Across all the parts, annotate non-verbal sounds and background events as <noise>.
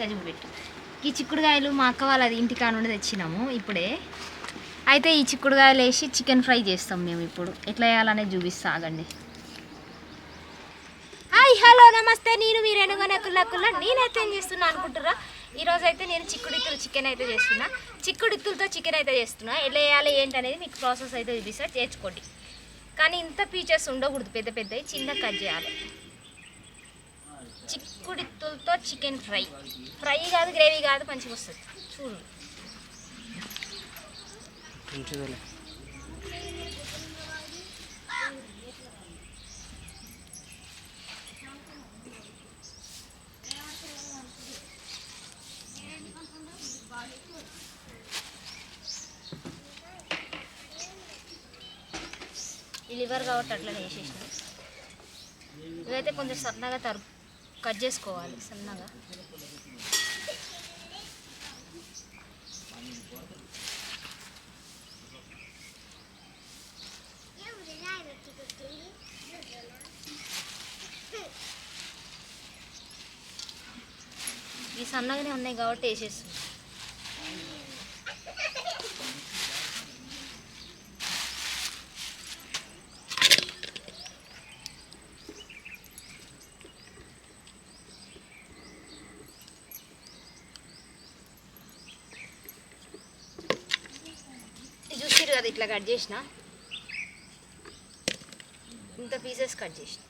గజం పెట్టు. ఈ చిక్కుడుకాయలు మా అక్క వాళ్ళది ఇంటికాడ నుండి తెచ్చినాము ఇప్పుడే. అయితే ఈ చిక్కుడుకాయలు వేసి చికెన్ ఫ్రై చేస్తాం మేము ఇప్పుడు. ఎట్లా చేయాలనేది చూపిస్తా ఆగండి. హాయ్ హలో నమస్తే. నేను మీరు ఎనుగొనకుల్లకుల్ల నేనైతే ఏం చేస్తున్నా అనుకుంటున్నా ఈరోజు అయితే నేను చిక్కుడిత్తులు చికెన్ అయితే చేస్తున్నా. చిక్కుడిత్తులతో చికెన్ అయితే చేస్తున్నా. ఎలా వేయాలి ఏంటి అనేది మీకు ప్రాసెస్ అయితే చూపిస్తా. చేర్చుకోండి. కానీ ఇంత పీచెస్ ఉండకూడదు. పెద్ద పెద్దవి చిన్న కట్ చేయాలి. చిక్కుడిత్తులతో చికెన్ ఫ్రై. ఫ్రై కాదు గ్రేవీ కాదు మంచిగా వస్తుంది. చూడు. లివర్ కాబట్టి అట్లనే వేసేసిన. ఇవైతే కొంచెం సన్నగా తరు కట్ చేసుకోవాలి సన్నగా. ఈ సన్నగానే ఉన్నాయి కాబట్టి వేసేస్తుంది ఇది చూసిరు కదా ఇట్లా కట్ చేసిన? ఇంత పీసెస్ కట్ చేసిన.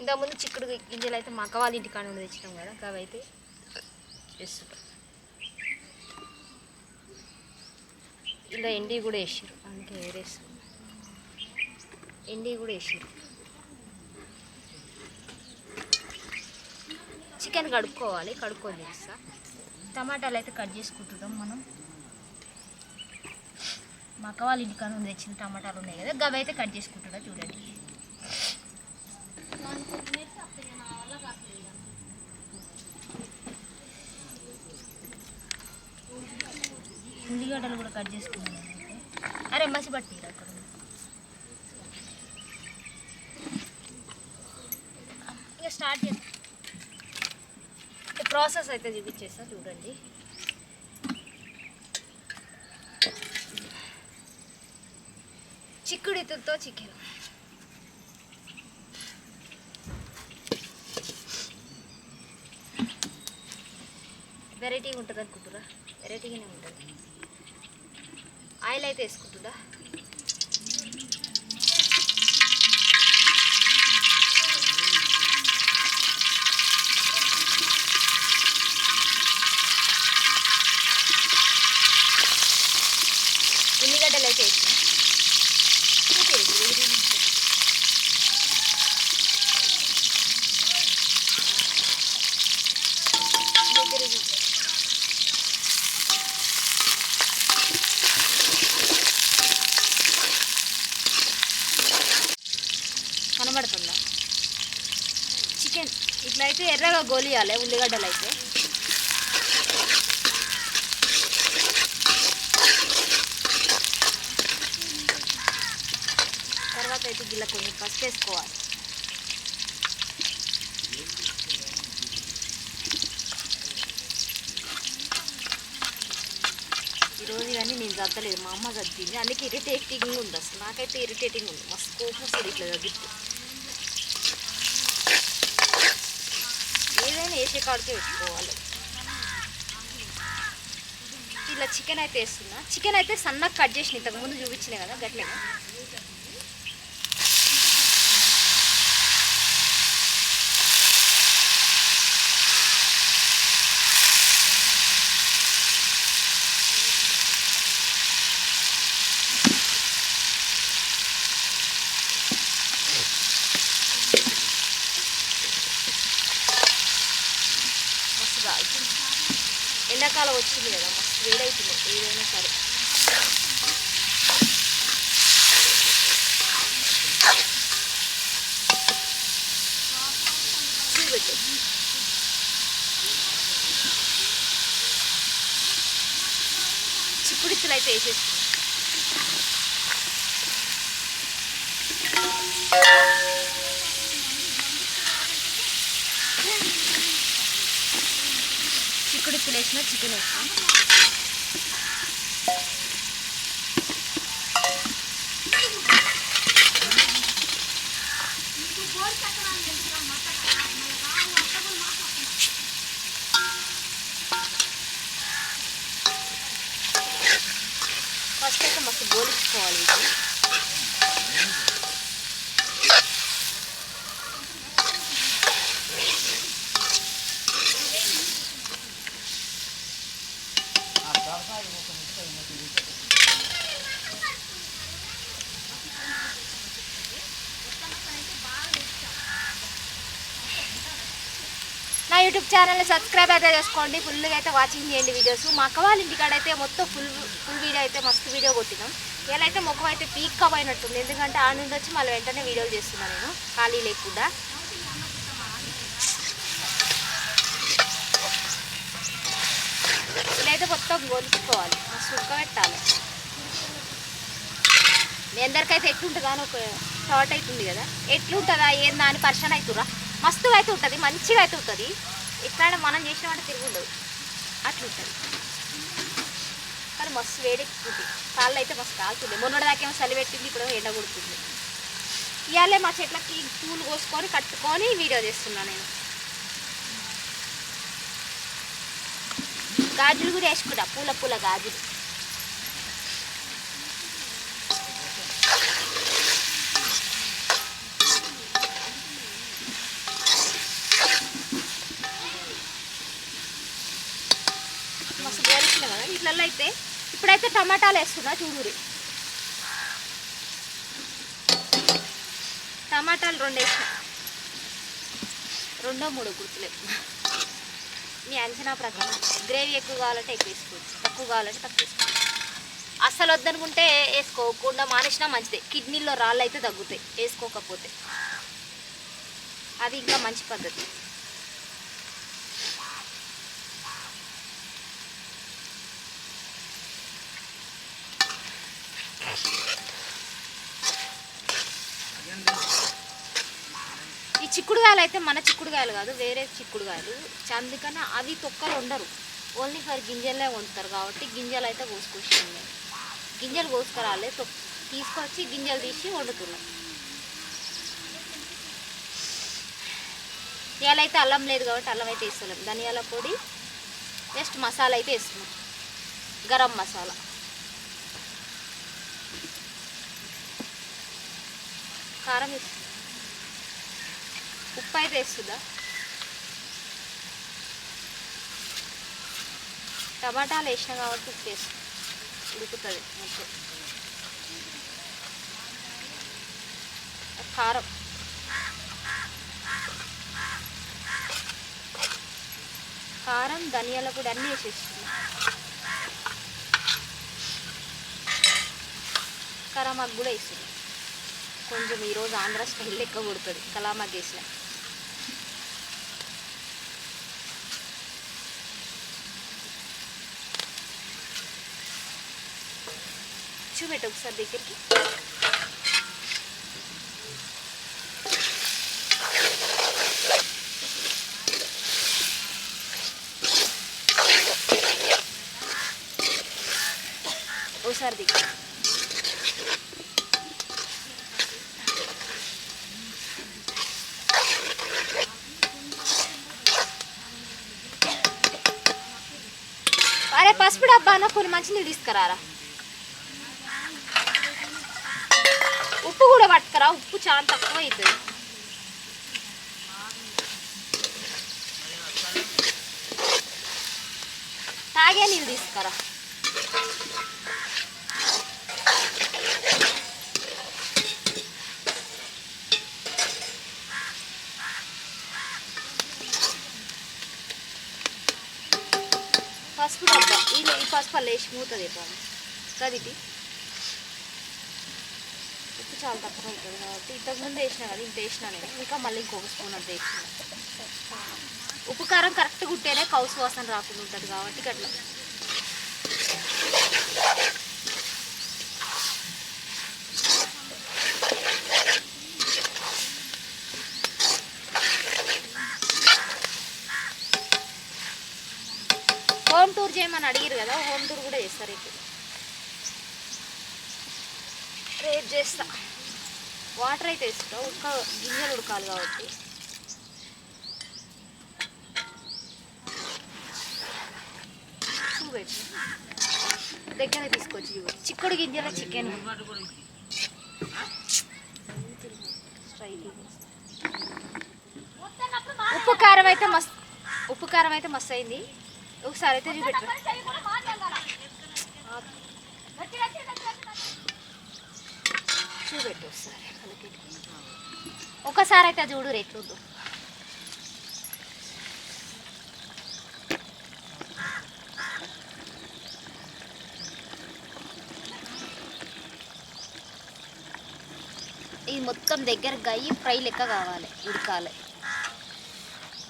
ఇంతకుముందు చిక్కుడు గింజలు అయితే మా అక్క వాళ్ళ ఇంటికాడ నుండి తెచ్చినాం కదా అవి అయితే చేస్తుంటాం ఇలా ఎండి కూడా వేసారు అందుకే వేరేస్తాం ఎండి కూడా వేసారు చికెన్ కడుక్కోవాలి కడుక్కొని చేస్తా. టమాటాలు అయితే కట్ చేసుకుంటున్నాం మనం. మా అక్క వాళ్ళ ఇంటికాడ నుండి తెచ్చిన టమాటాలు ఉన్నాయి కదా గవి అయితే కట్ చేసుకుంటున్నా చూడండి. ఉల్లిగడ్డలు కూడా కట్ చేసుకున్నాను అరే మసి పట్టి అక్కడ. ఇంకా ఇక స్టార్ట్ చేస్తా ప్రాసెస్ అయితే చూపించేస్తా చూడండి. చిక్కుడితో చికెన్ వెరైటీగా ఉంటుంది అనుకుంటురా వెరైటీగానే ఉంటుంది. ఆయిల్ అయితే వేసుకుంటుందా ఉల్లిగడ్డలు అయితే వేసిన చూపిరు, ఇది ఎగిరి ఉంటుంది. దగ్గర చూపి. కనబడుతుందా చికెన్ ఇట్లా అయితే ఎర్రగా గోలియాలి ఉల్లిగడ్డలు అయితే. తర్వాత అయితే గిల్ల కొన్ని ఫస్ట్ వేసుకోవాలి. ఈరోజు కానీ నేను చద్దలేదు మా అమ్మ చద్దింది అందుకే ఇరిటేటింగ్ ఉంది అసలు. నాకైతే ఇరిటేటింగ్ ఉంది. మస్తు కోపం వస్తుంది ఇట్లా ఏదైనా కాడికే పెట్టుకోవాలి. ఇలా చికెన్ అయితే వేస్తున్నా. చికెన్ అయితే సన్నగా కట్ చేసిన ఇంతకు ముందు చూపించినాయి కదా గట్లగా మస్తు కాలుతుంది ఎండాకాలం వచ్చింది కదా మస్తు వేడవుతుంది ఏదైనా సరే. చిక్కుడిత్తులు అయితే వేసేసుకున్నాం చిక్కుడుక్కులు వేసిన చికెన్ వేస్తాం ఫస్ట్ అయితే మస్తు గోలించుకోవాలి ఇది నా యూట్యూబ్ ఛానల్ని సబ్స్క్రైబ్ అయితే చేసుకోండి. ఫుల్గా అయితే వాచింగ్ చేయండి వీడియోస్. మా అక్క వాళ్ళ ఇంటికాడ అయితే మొత్తం ఫుల్ ఫుల్ వీడియో అయితే మస్తు వీడియో కొట్టినాం. ఇలా అయితే ముఖం అయితే పీక్ అయినట్టుంది ఎందుకంటే ఆ నుండి వచ్చి మళ్ళీ వెంటనే వీడియోలు చేస్తున్నాను నేను ఖాళీ లేకుండా. ఇదైతే మొత్తం గొలుచుకోవాలి. మస్తు ఉడకబెట్టాలి మీ అందరికైతే ఎట్లుంటుందా అని ఒక థాట్ అవుతుంది కదా. ఎట్లుంటుందా ఏందా అని పర్షన్ అవుతురా మస్తుగా అయితే ఉంటుంది మంచిగా అయితే ఉంటుంది. ఎట్లా మనం చేసినామంటే తిరుగుండదు అట్లుంటుంది కానీ మస్తు వేడెక్కుతుంది. కాళ్ళు అయితే మస్తు కాలుతుంది. మొన్నటిదాకేమో చలి పెట్టింది ఇప్పుడు ఎండ కొడుతుంది. ఇవాళే మా చెట్లకి పూలు కోసుకొని కట్టుకొని వీడియో చేస్తున్నాను నేను. గాజులు కూడా వేసుకుంటా. పూల పూల గాజులు మస్తు గోరించిన కదా వీటిలలో అయితే ఇప్పుడైతే టమాటాలు వేస్తున్నా చూడురి టమాటాలు రెండు వేసిన. రెండో మూడో గుర్తులేదు మీ అంచనా ప్రకారం గ్రేవీ ఎక్కువ కావాలంటే ఎక్కువ వేసుకోవచ్చు. తక్కువ కావాలంటే తక్కువ వేసుకోవచ్చు. అస్సలు వద్దనుకుంటే వేసుకోకుండా మానేసినా మంచిదే. కిడ్నీలో రాళ్ళు అయితే తగ్గుతాయి. వేసుకోకపోతే. అది ఇంకా మంచి పద్ధతి ఈ చిక్కుడుగాయలు అయితే మన చిక్కుడుగాయలు కాదు వేరే చిక్కుడుగాయలు అందుకని అవి తొక్కలు ఉండరు. ఓన్లీ ఫర్ గింజలే వండుతారు కాబట్టి గింజలు అయితే కోసుకొచ్చింది గింజలు కోసుకురాలే తొక్ తీసుకొచ్చి గింజలు తీసి వండుతున్నాం. ఇవాళ అయితే అల్లం లేదు కాబట్టి అల్లం అయితే వేస్తలేం. ధనియాల పొడి జస్ట్ మసాలా అయితే వేస్తున్నాం. గరం మసాలా. కారం వేస్తున్నాం ఉప్పు అయితే వేస్తుందా టమాటాలు వేసిన కాబట్టి ఉప్పు వేస్తుంది ఉడుకుతుంది మొత్తం కారం. కారం ధనియాల పొడి అన్నీ వేసేస్తున్నాం. కరామాకు కూడా వేస్తుంది కొంచెం ఈరోజు ఆంధ్ర స్టైల్ లెక్క కొడుతుంది కలామాకు వేసిన. చూపెట్టు ఒకసారి దగ్గరికి ఒకసారి దగ్గర అరే పసుపు డబ్బా అన్న కొన్ని మంచి నీళ్ళు తీసుకురారా ఉప్పు కూడా పట్టుకురా ఉప్పు చాలా తక్కువ అవుతుంది తాగే నీళ్ళు తీసుకురా పసుపు డబ్బా ఈ ఈ పసుపు అల్ల వేసి మూతుంది గది ఉప్పు చాలా తక్కువ అవుతుంది కాబట్టి ఇంతకుముందు వేసిన కదా ఇంత వేసిన నేను. ఇంకా మళ్ళీ ఇంకొక స్పూన్ అంత వేసిన. ఉప్పు కారం కరెక్ట్ ఉంటేనే కౌసు వాసన రాకుండా ఉంటుంది కాబట్టి అట్లా హోమ్ టూర్ చేయమని అడిగారు కదా హోమ్ టూర్ కూడా చేస్తారు ఇప్పుడు. వేట్ చేస్తా. వాటర్ అయితే ఇస్తా ఒక్క గింజలు ఉడకాలి కాబట్టి. చూపెట్టు దగ్గర తీసుకొచ్చి చిక్కుడు గింజల చికెన్. ఉప్పు కారం అయితే మస్తు ఉప్పు కారం అయితే మస్తు అయింది. ఒకసారి అయితే చూపెట్టు చూపెట్టు ఒకసారి. అయితే చూడు రేట్లు ఇది మొత్తం దగ్గర గయ్యి ఫ్రై లెక్క కావాలి ఉడకాలి.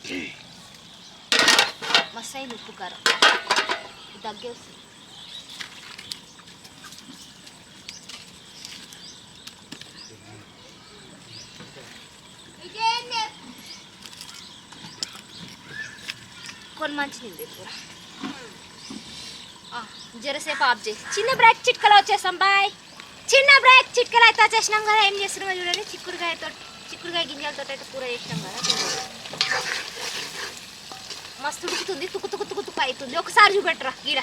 <clears throat> మస్తు అయింది ఉప్పు కారం. దగ్గేసి కొన్ని ఎక్కువ జరసేపు ఆఫ్ చేసి చిన్న బ్రేక్ చిట్కలు వచ్చేసాం బాయ్. చిన్న బ్రేక్ చిట్కలు అయితే వచ్చేసినాం కదా ఏం చేస్తున్నామో చూడండి. చిక్కుడుకాయతో చిక్కుడుకాయ గింజలతో అయితే కూర చేసినాం కదా మస్తు ఉడుకుతుంది తుక్కు తుక్కు తుక్కు తుక్కు అవుతుంది. ఒకసారి చూపెట్టరా గీడ.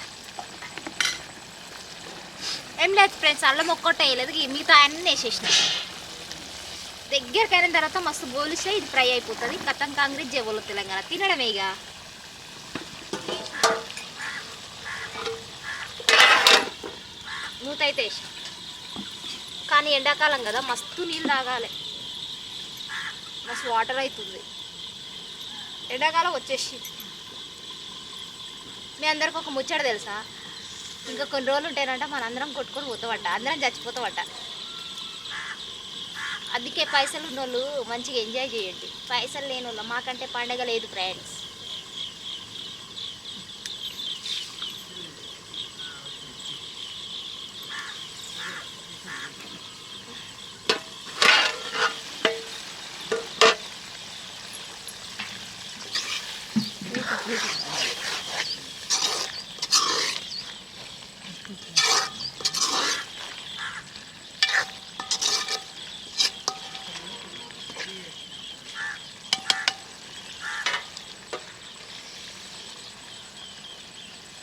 ఏం లేదు ఫ్రెండ్స్ అల్లం ఒక్కటే వేయలేదు మిగతా అన్నీ వేసేసిన. దగ్గరికి అయిన తర్వాత మస్తు గోలిస్తే ఇది ఫ్రై అయిపోతుంది. కథం కాంగ్రెస్ జేబోలు తెలంగాణ. తినడమే ఇక అయితే వేసిన కానీ ఎండాకాలం కదా మస్తు నీళ్ళు తాగాలి. మస్తు వాటర్ అవుతుంది ఎండాకాలం వచ్చేసి మీ అందరికి ఒక ముచ్చట తెలుసా? ఇంకా కొన్ని రోజులు ఉంటాయనంట మన అందరం కొట్టుకొని పోతామట. అందరం చచ్చిపోతామట. అందుకే పైసలు ఉన్నోళ్ళు మంచిగా ఎంజాయ్ చేయండి. పైసలు లేని వాళ్ళు మాకంటే పండగ లేదు ఫ్రెండ్స్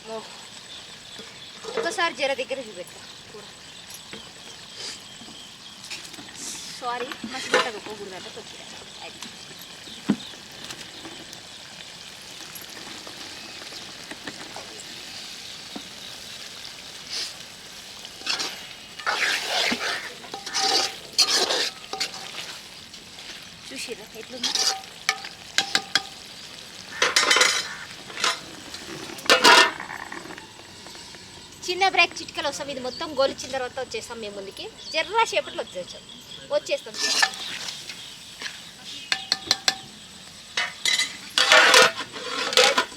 ఓ. ఒకసారి జర దగ్గర చూపెట్ట. సారీ మసిపెట్టక పోకూడదంట కొద్దిగా అది చూసిరా ఎట్లుంది చిన్న చిట్కలు వస్తాం ఇది మొత్తం గోలిచ్చిన తర్వాత వచ్చేస్తాం మేము ముందుకి. జర్రా సేపట్లో వచ్చేసాం వచ్చేస్తాం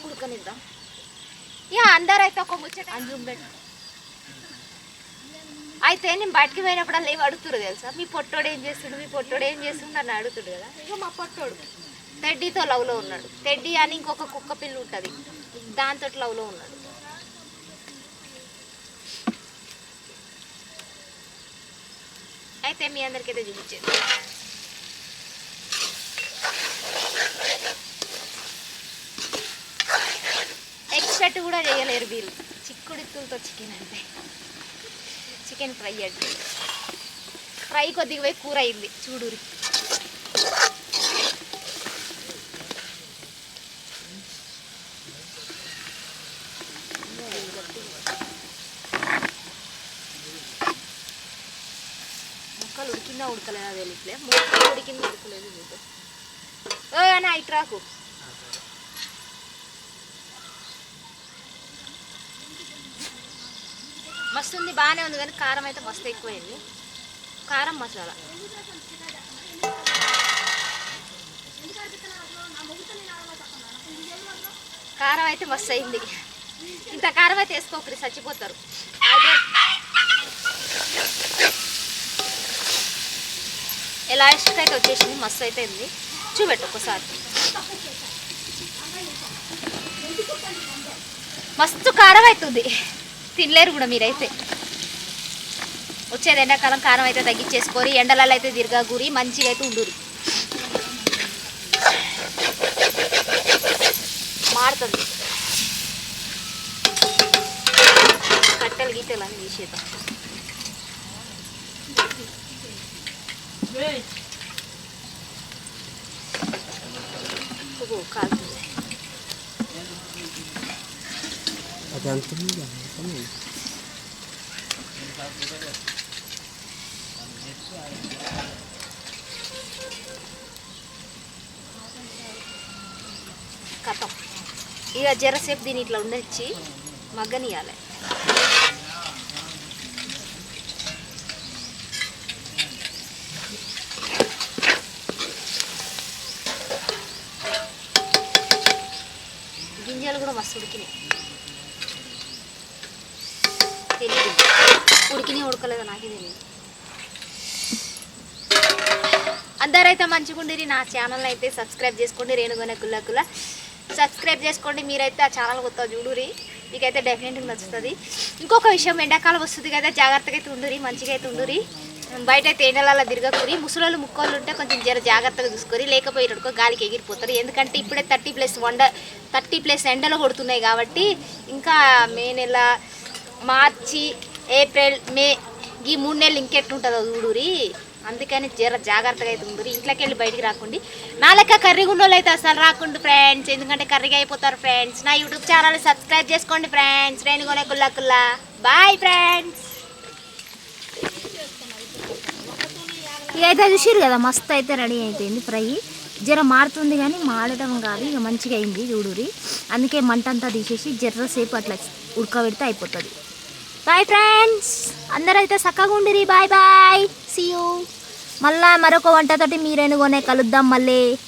ఉడకనిద్దాం ఇక అందరైతే ఒక ముచ్చట. అయితే నేను బయటికి పోయినప్పుడు ఏం అడుగుతురు తెలుసా? మీ పొట్టోడు ఏం చేస్తుండు? మీ పొట్టోడు ఏం చేస్తుండు? నన్ను అడుగుతుడు కదా. ఇక మా పొట్టోడు. తెడ్డీతో లవ్లో ఉన్నాడు. తెడ్డీ అని ఇంకొక కుక్క పిల్లి ఉంటుంది. దాంతో లవ్లో ఉన్నాడు. అయితే మీ అందరికైతే చూపించేది. ఎక్స్పెక్ట్ కూడా చేయలేరు వీళ్ళు. చిక్కుడిత్తులతో చికెన్ అంటే. చికెన్ ఫ్రై అంటే ఫ్రై కొద్దిగా పోయి కూర అయింది. చూడురి ముక్కలు ఉడికిందా ఉడకలేదా తెలియట్లే ముక్కలు ఉడకలేదు ఓ ఇట్రాకు మస్తు ఉంది బాగానే ఉంది కానీ కారం అయితే మస్తు ఎక్కువైంది. కారం మసాలా. కారం అయితే మస్తు అయింది. ఇంత కారం అయితే వేసుకోకరి చచ్చిపోతారు అదే ఎలాస్టిక్ అయితే వచ్చేసింది మస్తు అయితే ఉంది. చూపెట్టు ఒకసారి. మస్తు కారం అవుతుంది. తినలేరు కూడా మీరైతే. వచ్చేది ఎండాకాలం కారం అయితే తగ్గించేసుకొని ఎండలలో అయితే తిరగా మంచిగా అయితే ఉండురి మారుతుంది కట్టెలు గీతలు అని తీసేద్దాం. ఓ, కాలుతుంది అది అంత కథం ఇక జరసేపు దీన్ని ఇట్లా ఉండొచ్చి మగ్గనియాలి గింజలు కూడా మస్తు ఉడికినాయి తెలియదు ఉడికినాయి ఉడకలేదో నాకే తెలియదు అందరైతే మంచిగా నా ఛానల్ అయితే సబ్స్క్రైబ్ చేసుకోండి. రేణుగొన గుల్లకుల సబ్స్క్రైబ్ చేసుకోండి. మీరైతే ఆ ఛానల్ కొత్త చూడురి మీకైతే డెఫినెట్గా నచ్చుతుంది. ఇంకొక విషయం ఎండాకాలం వస్తుంది కదా జాగ్రత్తగా అయితే ఉండురి మంచిగా అయితే ఉండురి బయట అయితే ఎండలలో తిరగకూరి. ముసలోళ్ళు ముక్కోళ్ళు ఉంటే కొంచెం జర జాగ్రత్తగా చూసుకొని లేకపోయేటడుకో గాలికి ఎగిరిపోతారు. ఎందుకంటే ఇప్పుడే థర్టీ ప్లస్ వండ థర్టీ ప్లస్ ఎండలు కొడుతున్నాయి కాబట్టి ఇంకా మే నెల మార్చి ఏప్రిల్ మే ఈ మూడు నెలలు ఇంకెట్లుంటుందో చూడురి అందుకని జర జాగ్రత్తగా అయితే ఉండురి ఇంట్లోకి వెళ్ళి బయటికి రాకండి. నా లెక్క కర్రీ గుండోళ్ళు అయితే అసలు రాకుండా ఫ్రెండ్స్ ఎందుకంటే కర్రీగా అయిపోతారు ఫ్రెండ్స్ నా యూట్యూబ్ ఛానల్ సబ్స్క్రైబ్ చేసుకోండి ఫ్రెండ్స్ రేణుగోనే కుల్లా కుల్లా. బాయ్ ఫ్రెండ్స్ ఇక అయితే చూసిరు కదా మస్తు అయితే రెడీ అయిపోయింది ఫ్రై. జర మారుతుంది కానీ మాడటం కాదు ఇక మంచిగా అయింది చూడురి అందుకే మంట అంతా తీసేసి జర్రసేపు అట్లా ఉడకబెడితే అయిపోతుంది. బాయ్ ఫ్రెండ్స్ అందరైతే చక్కగా ఉండిరి బాయ్ బాయ్ సీ యూ మళ్ళా మరొక వంటతోటి మీరేనుగోనే కలుద్దాం మళ్ళీ.